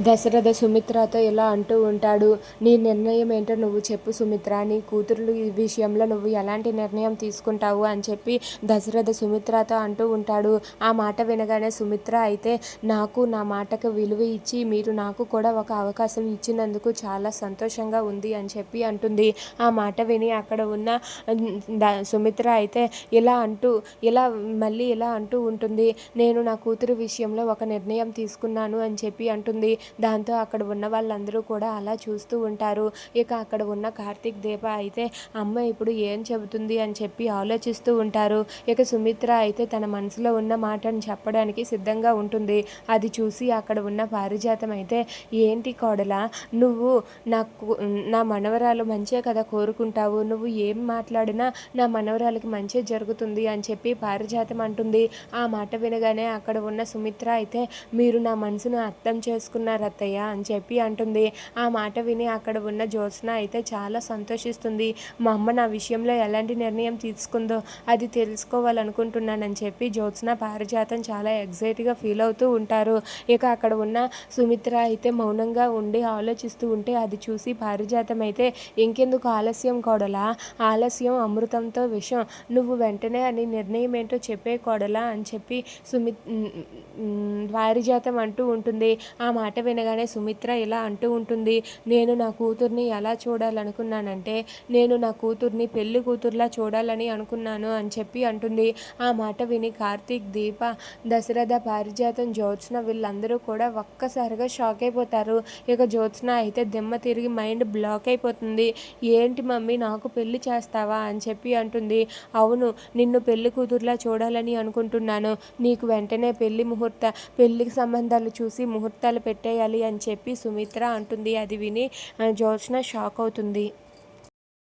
దశరథ సుమిత్రతో ఇలా అంటూ ఉంటాడు నీ నిర్ణయం ఏంటో నువ్వు చెప్పు సుమిత్ర నీ కూతురు విషయంలో నువ్వు ఎలాంటి నిర్ణయం తీసుకుంటావు? అని చెప్పి దశరథ సుమిత్రతో అంటూ ఉంటాడు. ఆ మాట వినగానే సుమిత్ర అయితే నాకు నా మాటకు విలువ ఇచ్చి మీరు నాకు కూడా ఒక అవకాశం ఇచ్చినందుకు చాలా సంతోషంగా ఉంది అని చెప్పి అంటుంది. ఆ మాట విని అక్కడ ఉన్న సుమిత్ర అయితే ఇలా అంటూ ఇలా మళ్ళీ ఇలా అంటూ ఉంటుంది. నేను నా కూతురు విషయంలో ఒక నిర్ణయం తీసుకున్నాను అని చెప్పి అంటుంది. దాంతో అక్కడ ఉన్న వాళ్ళందరూ కూడా అలా చూస్తూ ఉంటారు. ఇక అక్కడ ఉన్న కార్తీక్ దీప అయితే అమ్మ ఇప్పుడు ఏం చెబుతుంది? అని చెప్పి ఆలోచిస్తూ ఉంటారు. ఇక సుమిత్ర అయితే తన మనసులో ఉన్న మాటను చెప్పడానికి సిద్ధంగా ఉంటుంది. అది చూసి అక్కడ ఉన్న పారిజాతం అయితే ఏంటి కోడల నువ్వు నాకు నా మనవరాలు మంచే కదా కోరుకుంటావు. నువ్వు ఏం మాట్లాడినా నా మనవరాలకి మంచే జరుగుతుంది అని చెప్పి పారిజాతం అంటుంది. ఆ మాట వినగానే అక్కడ ఉన్న సుమిత్ర అయితే మీరు నా మనసును అర్థం చేసుకున్న చేసుకున్నారు అత్తయ్య అని చెప్పి అంటుంది. ఆ మాట విని అక్కడ ఉన్న జ్యోత్స్న అయితే చాలా సంతోషిస్తుంది. మా అమ్మ నా విషయంలో ఎలాంటి నిర్ణయం తీసుకుందో అది తెలుసుకోవాలనుకుంటున్నానని చెప్పి జ్యోత్స్న పారిజాతం చాలా ఎగ్జైట్గా ఫీల్ అవుతూ ఉంటారు. ఇక అక్కడ ఉన్న సుమిత్ర అయితే మౌనంగా ఉండి ఆలోచిస్తూ ఉంటే అది చూసి పారిజాతం అయితే ఇంకెందుకు ఆలస్యం కోడలా? ఆలస్యం అమృతంతో విషం. నువ్వు వెంటనే అని నిర్ణయం ఏంటో చెప్పే కోడలా అని చెప్పి సుమి పారిజాతం అంటూ ఉంటుంది. ఆ మాట వినగానే సుమిత్ర ఇలా అంటూ ఉంటుంది నేను నా కూతుర్ని ఎలా చూడాలనుకున్నానంటే నేను నా కూతుర్ని పెళ్ళి కూతుర్లా చూడాలని అనుకున్నాను అని చెప్పి అంటుంది. ఆ మాట విని కార్తీక్ దీప దశరథ పారిజాతం జ్యోత్స్న వీళ్ళందరూ కూడా ఒక్కసారిగా షాక్ అయిపోతారు. ఇక జ్యోత్స్న అయితే దిమ్మ తిరిగి మైండ్ బ్లాక్ అయిపోతుంది. ఏంటి మమ్మీ నాకు పెళ్ళి చేస్తావా? అని చెప్పి అంటుంది. అవును నిన్ను పెళ్ళి కూతుర్లా చూడాలని అనుకుంటున్నాను. నీకు వెంటనే పెళ్ళి ముహూర్త పెళ్ళికి సంబంధాలు చూసి ముహూర్తాలు పెట్టేయాలి అని చెప్పి సుమిత్ర అంటుంది. అది విని జ్యోత్స్న షాక్ అవుతుంది.